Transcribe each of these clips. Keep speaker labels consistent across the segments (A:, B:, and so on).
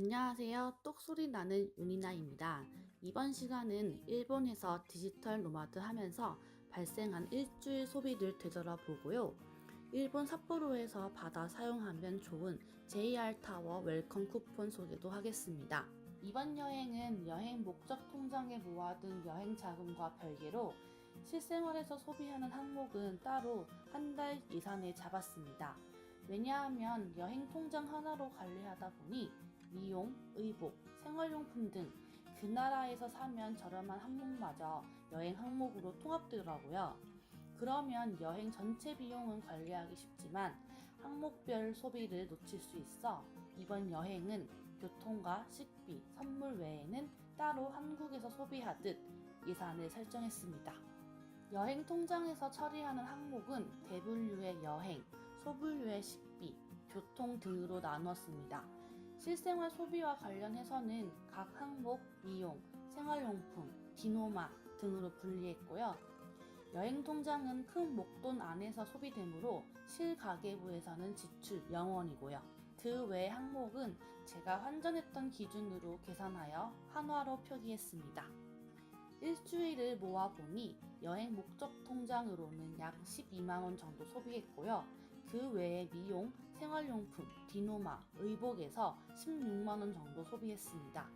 A: 안녕하세요. 똑소리 나는 윤이나입니다. 이번 시간은 일본에서 디지털 노마드 하면서 발생한 일주일 소비를 되돌아보고요. 일본 삿포로에서 받아 사용하면 좋은 JR 타워 웰컴 쿠폰 소개도 하겠습니다. 이번 여행은 여행 목적 통장에 모아둔 여행 자금과 별개로 실생활에서 소비하는 항목은 따로 한 달 예산에 잡았습니다. 왜냐하면 여행 통장 하나로 관리하다 보니 미용, 의복, 생활용품 등 그 나라에서 사면 저렴한 항목마저 여행 항목으로 통합되더라고요. 그러면 여행 전체 비용은 관리하기 쉽지만 항목별 소비를 놓칠 수 있어 이번 여행은 교통과 식비, 선물 외에는 따로 한국에서 소비하듯 예산을 설정했습니다. 여행 통장에서 처리하는 항목은 대분류의 여행, 소분류의 식비, 교통 등으로 나누었습니다. 실생활 소비와 관련해서는 각 항목 미용, 생활용품, 디노마 등으로 분리했고요. 여행 통장은 큰 목돈 안에서 소비되므로 실가계부에서는 지출 0원이고요. 그 외 항목은 제가 환전했던 기준으로 계산하여 한화로 표기했습니다. 일주일을 모아보니 여행 목적 통장으로는 약 12만원 정도 소비했고요. 그 외에 미용, 생활용품, 디노마, 의복에서 16만원 정도 소비했습니다.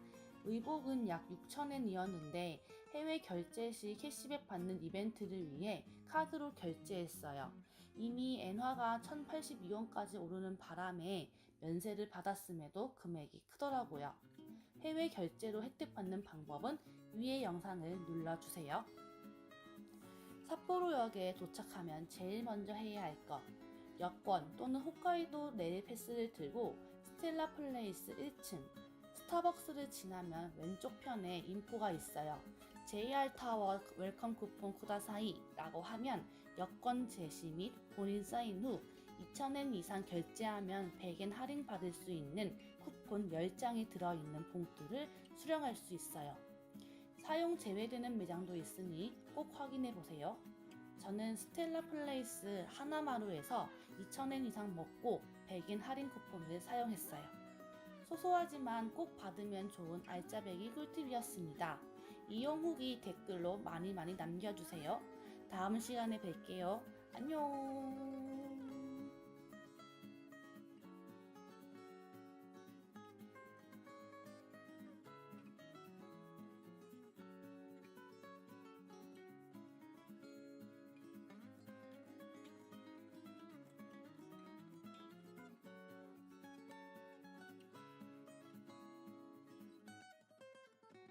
A: 의복은 약 6,000엔이었는데 해외 결제 시 캐시백 받는 이벤트를 위해 카드로 결제했어요. 이미 엔화가 1,082원까지 오르는 바람에 면세를 받았음에도 금액이 크더라고요. 해외 결제로 혜택 받는 방법은 위의 영상을 눌러주세요. 삿포로역에 도착하면 제일 먼저 해야 할 것, 여권 또는 홋카이도 레일 패스를 들고 스텔라 플레이스 1층, 스타벅스를 지나면 왼쪽 편에 인포가 있어요. JR 타워 웰컴 쿠폰 쿠다사이 라고 하면 여권 제시 및 본인 사인 후 2,000엔 이상 결제하면 100엔 할인 받을 수 있는 쿠폰 10장이 들어있는 봉투를 수령할 수 있어요. 사용 제외되는 매장도 있으니 꼭 확인해 보세요. 저는 스텔라 플레이스 하나마루에서 2,000엔 이상 먹고 100엔 할인 쿠폰을 사용했어요. 소소하지만 꼭 받으면 좋은 알짜배기 꿀팁이었습니다. 이용 후기 댓글로 많이 많이 남겨주세요. 다음 시간에 뵐게요. 안녕!